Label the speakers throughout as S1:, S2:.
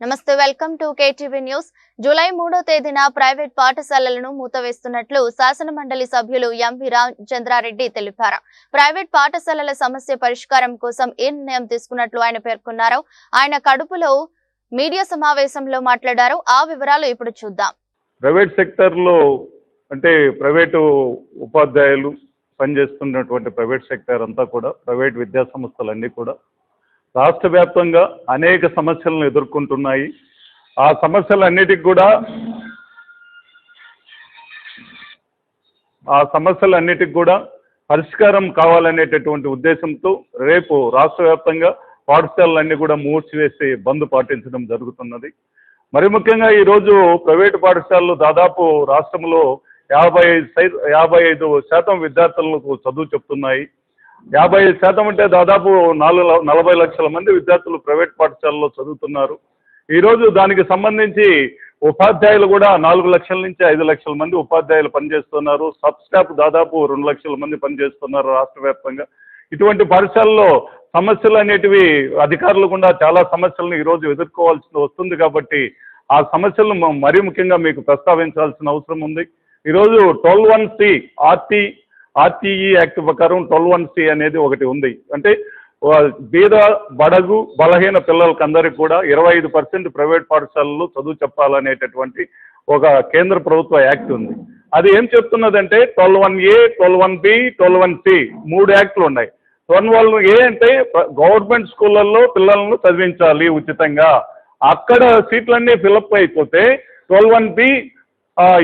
S1: నమస్తే welcome to KTV news. July మూడో తేదీన ప్రైవేట్ పాఠశాలలను మూతవేస్తున్నట్లు శాసన మండలి సభ్యులు ఎంవి రామచంద్రారెడ్డి తెలిపారు. ప్రైవేట్ పాఠశాలల సమస్య పరిష్కారం కోసం ఏ నిర్ణయం తీసుకున్నట్లు ఆయన పేర్కొన్నారు. ఆయన కడుపులో మీడియా సమావేశంలో మాట్లాడారు. ఆ వివరాలు ఇప్పుడు చూద్దాం.
S2: ప్రైవేట్ సెక్టర్లో అంటే ప్రైవేటు ఉపాధ్యాయులు పనిచేస్తున్నటువంటి ప్రైవేట్ సెక్టర్ అంతా కూడా ప్రైవేట్ విద్యా సంస్థలన్నీ కూడా రాష్ట్ర వ్యాప్తంగా అనేక సమస్యలను ఎదుర్కొంటున్నాయి. ఆ సమస్యలన్నిటికి కూడా ఆ సమస్యలన్నిటికి కూడా పరిష్కారం కావాలనేటటువంటి ఉద్దేశంతో రేపు రాష్ట్ర వ్యాప్తంగా పాఠశాలలన్నీ కూడా మూడ్చివేసి బంద్ పాటించడం జరుగుతున్నది. మరి ముఖ్యంగా ఈరోజు ప్రైవేటు పాఠశాలలు దాదాపు రాష్ట్రంలో యాభై ఐదు సై- యాభై ఐదు శాతం విద్యార్థులకు చదువు చెప్తున్నాయి. యాభై శాతం అంటే దాదాపు నాలుగు ల- నలభై లక్షల మంది విద్యార్థులు ప్రైవేట్ పాఠశాలలో చదువుతున్నారు. ఈరోజు దానికి సంబంధించి ఉపాధ్యాయులు కూడా నాలుగు లక్షల నుంచి ఐదు లక్షల మంది ఉపాధ్యాయులు పనిచేస్తున్నారు. సబ్ స్టాఫ్ దాదాపు రెండు లక్షల మంది పనిచేస్తున్నారు రాష్ట్ర వ్యాప్తంగా. ఇటువంటి పాఠశాలలో సమస్యలు అనేటివి అధికారులు కూడా చాలా సమస్యలను ఈరోజు ఎదుర్కోవాల్సి వస్తుంది కాబట్టి ఆ సమస్యలను మరీ ముఖ్యంగా మీకు ప్రస్తావించాల్సిన అవసరం ఉంది. ఈరోజు twelve one C RT RTE act ప్రకారం ట్వెల్వ్ వన్ సి అనేది ఒకటి ఉంది. అంటే బీద బడగు బలహీన పిల్లలకి అందరికీ కూడా ఇరవై ఐదు పర్సెంట్ ప్రైవేట్ పాఠశాలలు చదువు చెప్పాలనేటటువంటి ఒక కేంద్ర ప్రభుత్వ యాక్ట్ ఉంది. అది ఏం చెప్తున్నదంటే twelve one A twelve one B twelve one C మూడు యాక్ట్లు ఉన్నాయి. ట్వెల్వ్ వన్ ఏ అంటే గవర్నమెంట్ స్కూళ్ళల్లో పిల్లలను చదివించాలి ఉచితంగా. అక్కడ సీట్లన్నీ ఫిలప్ అయిపోతే ట్వెల్వ్ వన్ బి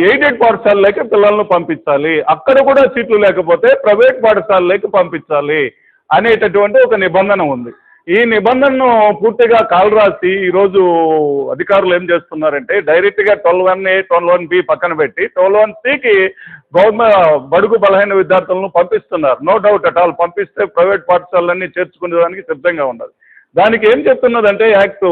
S2: ఎయిడెడ్ పాఠశాలలోకి పిల్లలను పంపించాలి. అక్కడ కూడా సీట్లు లేకపోతే ప్రైవేట్ పాఠశాలలోకి పంపించాలి అనేటటువంటి ఒక నిబంధన ఉంది. ఈ నిబంధనను పూర్తిగా కాలరాసి ఈరోజు అధికారులు ఏం చేస్తున్నారంటే డైరెక్ట్గా twelve one A twelve one B పక్కన పెట్టి ట్వెల్వ్ వన్ సికి గవర్నమెంట్ బడుగు బలహీన విద్యార్థులను పంపిస్తున్నారు. No doubt at all. పంపిస్తే ప్రైవేట్ పాఠశాలలన్నీ చేర్చుకునేదానికి సిద్ధంగా ఉన్నది. దానికి ఏం చెప్తున్నదంటే యాక్ట్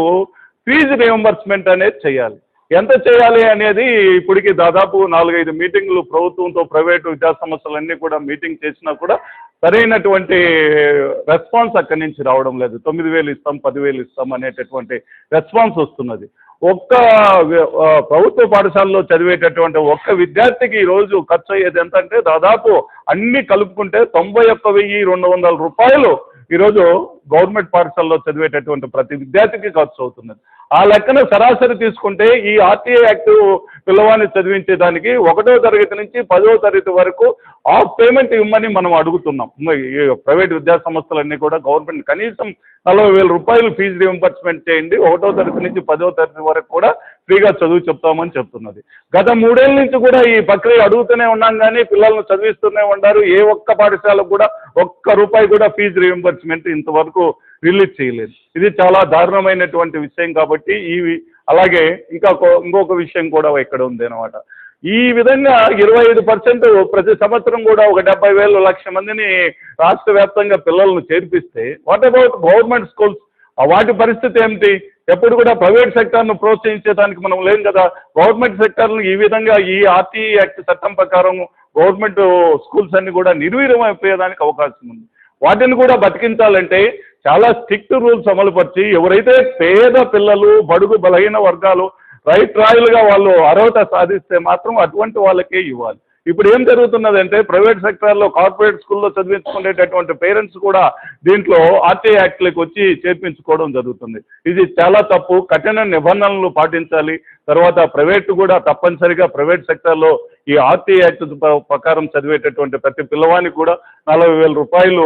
S2: ఫీజు రియంబర్స్మెంట్ అనేది చేయాలి. ఎంత చేయాలి అనేది ఇప్పటికి దాదాపు నాలుగైదు మీటింగ్లు ప్రభుత్వంతో ప్రైవేటు విద్యాసంస్థలన్నీ కూడా మీటింగ్ చేసినా కూడా సరైనటువంటి రెస్పాన్స్ అక్కడి నుంచి రావడం లేదు. తొమ్మిది వేలు ఇస్తాం పదివేలు ఇస్తాం అనేటటువంటి రెస్పాన్స్ వస్తున్నది. ఒక్క ప్రభుత్వ పాఠశాలలో చదివేటటువంటి ఒక్క విద్యార్థికి ఈరోజు ఖర్చు అయ్యేది ఎంత అంటే దాదాపు అన్ని కలుపుకుంటే తొంభై ఒక్క వెయ్యి రెండు వందల రూపాయలు ఈరోజు గవర్నమెంట్ పాఠశాలలో చదివేటటువంటి ప్రతి విద్యార్థికి ఖర్చు అవుతున్నది. ఆ లెక్కన సరాసరి తీసుకుంటే ఈ ఆర్టీఐ యాక్ట్ పిల్లవాడిని చదివించేదానికి ఒకటో తరగతి నుంచి పదో తరగతి వరకు ఆఫ్ పేమెంట్ ఇవ్వమని మనం అడుగుతున్నాం. ఈ ప్రైవేట్ విద్యా సంస్థలన్నీ కూడా గవర్నమెంట్ కనీసం నలభై వేల రూపాయలు ఫీజు రీఎంబర్స్మెంట్ చేయండి. ఒకటో తరగతి నుంచి పదో తరగతి వరకు కూడా ఫ్రీగా చదువు చెప్తామని చెప్తున్నది. గత మూడేళ్ళ నుంచి కూడా ఈ ప్రక్రియ అడుగుతూనే ఉన్నాం కానీ పిల్లలను చదివిస్తూనే ఉన్నారు ఏ ఒక్క పాఠశాలకు కూడా ఒక్క రూపాయి కూడా ఫీజు రీఎంబర్స్మెంట్ ఇంతవరకు రిలీజ్ చేయలేదు. ఇది చాలా దారుణమైనటువంటి విషయం కాబట్టి ఈ అలాగే ఇంకా ఇంకొక విషయం కూడా ఇక్కడ ఉంది అనమాట ఈ విధంగా ఇరవై ఐదు పర్సెంట్ ప్రతి సంవత్సరం కూడా ఒక డెబ్బై వేలు లక్ష మందిని రాష్ట్ర వ్యాప్తంగా పిల్లలను చేర్పిస్తే వాట్ అబౌట్ గవర్నమెంట్ స్కూల్స్ వాటి పరిస్థితి ఏమిటి? ఎప్పుడు కూడా ప్రైవేట్ సెక్టార్ను ప్రోత్సహించేదానికి మనం లేం కదా. గవర్నమెంట్ సెక్టార్ను ఈ విధంగా ఈ ఆర్టీఈ యాక్ట్ చట్టం ప్రకారం గవర్నమెంట్ స్కూల్స్ అన్ని కూడా నిర్వీర్యం అయిపోయేదానికి అవకాశం ఉంది. వాటిని కూడా బతికించాలంటే చాలా స్ట్రిక్ట్ రూల్స్ అమలుపరిచి ఎవరైతే పేద పిల్లలు బడుగు బలహీన వర్గాలు రైట్ రాయలుగా వాళ్ళు అర్హత సాధిస్తే మాత్రం అటువంటి వాళ్ళకే ఇవ్వాలి. ఇప్పుడు ఏం జరుగుతున్నదంటే ప్రైవేట్ సెక్టార్లో కార్పొరేట్ స్కూల్లో చదివించుకునేటటువంటి పేరెంట్స్ కూడా దీంట్లో ఆర్టీఐ యాక్ట్లకు వచ్చి చేర్పించుకోవడం జరుగుతుంది. ఇది చాలా తప్పు. కఠిన నిబంధనలు పాటించాలి. తర్వాత ప్రైవేట్ కూడా తప్పనిసరిగా ప్రైవేట్ సెక్టార్లో ఈ ఆర్టీఐ యాక్ట్ ప్రకారం చదివేటటువంటి ప్రతి పిల్లవానికి కూడా నలభై వేల రూపాయలు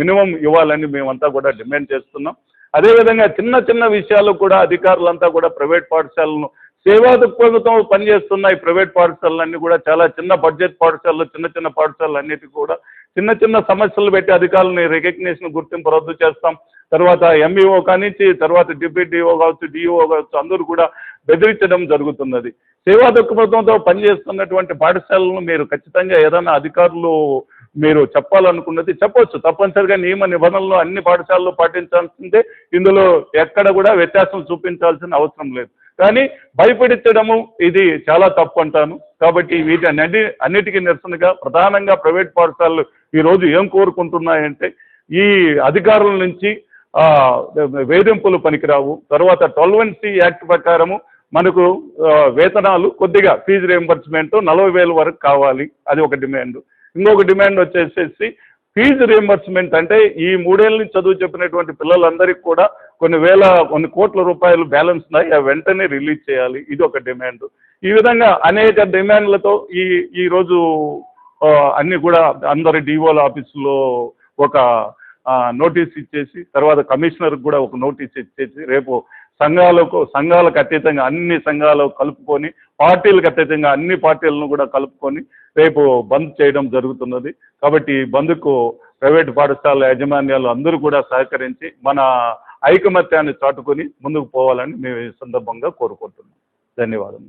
S2: మినిమం ఇవ్వాలని మేమంతా కూడా డిమాండ్ చేస్తున్నాం. అదేవిధంగా చిన్న చిన్న విషయాలు కూడా అధికారులంతా కూడా ప్రైవేట్ పాఠశాలను సేవా దృక్పథంతో పనిచేస్తున్న ఈ ప్రైవేట్ పాఠశాలలన్నీ కూడా చాలా చిన్న బడ్జెట్ పాఠశాలలు చిన్న చిన్న పాఠశాలలు అన్నిటికీ కూడా చిన్న చిన్న సమస్యలు పెట్టి అధికారులని రికగ్నేషన్ గుర్తింపు రద్దు చేస్తాం. తర్వాత ఎంఈఓ కానించి తర్వాత డిప్యూటీఓ కావచ్చు డిఓ కావచ్చు అందరూ కూడా బెదిరించడం జరుగుతున్నది. సేవా దృక్పథంతో పనిచేస్తున్నటువంటి పాఠశాలను మీరు ఖచ్చితంగా ఏదైనా అధికారులు మీరు చెప్పాలనుకున్నది చెప్పొచ్చు. తప్పనిసరిగా నియమ నిబంధనలు అన్ని పాఠశాలలు పాటించాల్సిందే. ఇందులో ఎక్కడ కూడా వ్యత్యాసం చూపించాల్సిన అవసరం లేదు. కానీ భయపెడించడము ఇది చాలా తప్పు అంటాను. కాబట్టి వీటి అన్ని అన్నిటికీ నిరసనగా ప్రధానంగా ప్రైవేట్ పాఠశాలలు ఈరోజు ఏం కోరుకుంటున్నాయంటే ఈ అధికారుల నుంచి వేధింపులు పనికిరావు. తర్వాత ట్వెల్వ్ సి యాక్ట్ ప్రకారము మనకు వేతనాలు కొద్దిగా ఫీజు రియంబర్స్మెంట్ నలభై వేల వరకు కావాలి. అది ఒక డిమాండ్. ఇంకొక డిమాండ్ వచ్చేసేసి ఫీజు రియంబర్స్మెంట్ అంటే ఈ మూడేళ్ళ నుంచి చదువు చెప్పినటువంటి పిల్లలందరికీ కూడా కొన్ని వేల కొన్ని కోట్ల రూపాయలు బ్యాలెన్స్ ఉన్నాయి అవి వెంటనే రిలీజ్ చేయాలి. ఇది ఒక డిమాండ్. ఈ విధంగా అనేక డిమాండ్లతో ఈ ఈ రోజు అన్ని కూడా అందరి డిఓల ఆఫీసులో ఒక నోటీస్ ఇచ్చేసి తర్వాత కమిషనర్ కూడా ఒక నోటీస్ ఇచ్చేసి రేపు సంఘాలకు సంఘాలకు అతీతంగా అన్ని సంఘాలు కలుపుకొని పార్టీలకు అతీతంగా అన్ని పార్టీలను కూడా కలుపుకొని రేపు బంద్ చేయడం జరుగుతున్నది. కాబట్టి ఈ బంద్కు ప్రైవేట్ పాఠశాల యాజమాన్యాలు అందరూ కూడా సహకరించి మన ఐకమత్యాన్ని చాటుకొని ముందుకు పోవాలని మేము ఈ సందర్భంగా కోరుకుంటున్నాం. ధన్యవాదములు.